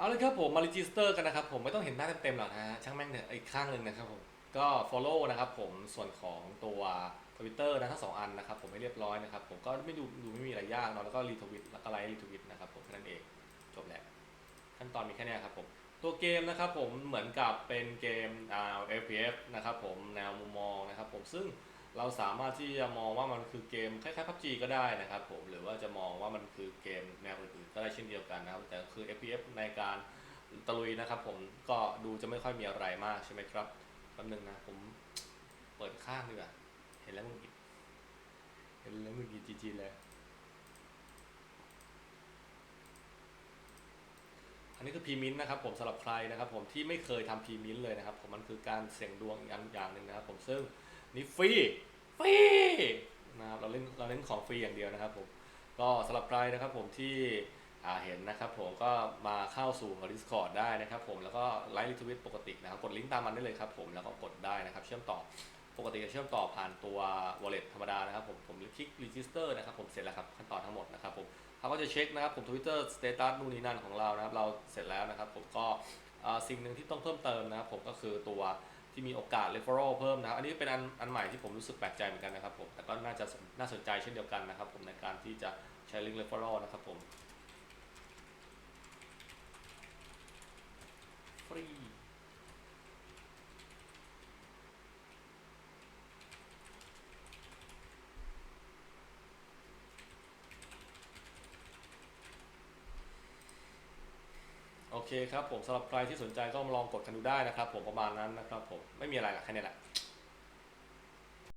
เอาเลยครับผมมา register กันนะครับผมไม่ต้องเห็นหน้าเต็มๆหรอกนะฮะช่างแม่งเถอะอีกข้างหนึ่งนะครับผมก็ follow นะครับผมส่วนของตัว Twitter นะทั้งสองอันนะครับผมให้เรียบร้อยนะครับผมก็ไม่ดูดูไม่มีอะไรยากเนาะแล้วก็รีทวิตแล้วก็ไลค์รีทวิตนะครับผมแค่นั้นเองจบแล้วขั้นตอนมีแค่นี้ครับผมตัวเกมนะครับผมเหมือนกับเป็นเกมอ่า FPS นะครับผมแนวมุมมองนะครับผมซึ่งเราสามารถที่จะมองว่ามันคือเกมคล้ายๆ PUBG ก็ได้นะครับผมหรือว่าจะมองว่ามันคือเกมแนวอื่น ได้เช่นเดียวกันนะครับ แต่คือ FPS ในการตะลุยนะครับ ผมก็ดูจะไม่ค่อยมีอะไรมากใช่ไหมครับแป๊บนึงนะผมเปิดข้างดีกว่าเห็นแล้วมึงอิดเห็นแล้วมึงอิดจีจีเลยอันนี้คือพีมินนะครับผมสำหรับใครนะครับ ผมที่ไม่เคยทำพีมินเลยนะครับ ผมมันคือการเสี่ยงดวงอย่างอย่างหนึ่งนะครับ ผมซึ่งนี่ฟรีฟรีนะครับเราเล่นเราเล่นของฟรีอย่างเดียวนะครับ ผมก็สำหรับใครนะครับ ผมที่ เห็นนะครับผมก็มาเข้าสู่ Discord ได้นะครับผมแล้วก็ไลฟ์ทวิตปกตินะครับกดลิงก์ตามมันได้เลยครับผมแล้วก็กดได้นะครับ เชื่อมต่อปกติจะเชื่อมต่อผ่านตัว wallet ธรรมดานะครับผมผมคลิก register นะครับผมเสร็จแล้วครับขั้นตอนทั้งหมดนะครับผมเขาก็จะเช็คนะครับผม Twitter status นู่นนี่นั่นของเรานะครับเราเสร็จแล้วนะครับผมก็อ่าสิ่งหนึ่งที่ต้องเพิ่มเติมนะครับผมก็คือตัวที่มีโอกาส referral เพิ่มนะครับ อันนี้เป็นอันอันใหม่ที่ผมรู้สึกแปลกใจเหมือนกันนะครับผมแต่ก็น่าจะน่าสนใจเช่นเดียวกันนะครับผมในการที่จะใช้ link referral นะครับผม เคครับผมสำหรับใครที่สนใจก็มาลองกดกันดูได้นะครับ ผมประมาณนั้นนะครับผมไม่มีอะไรหรอกแค่นี้แหละ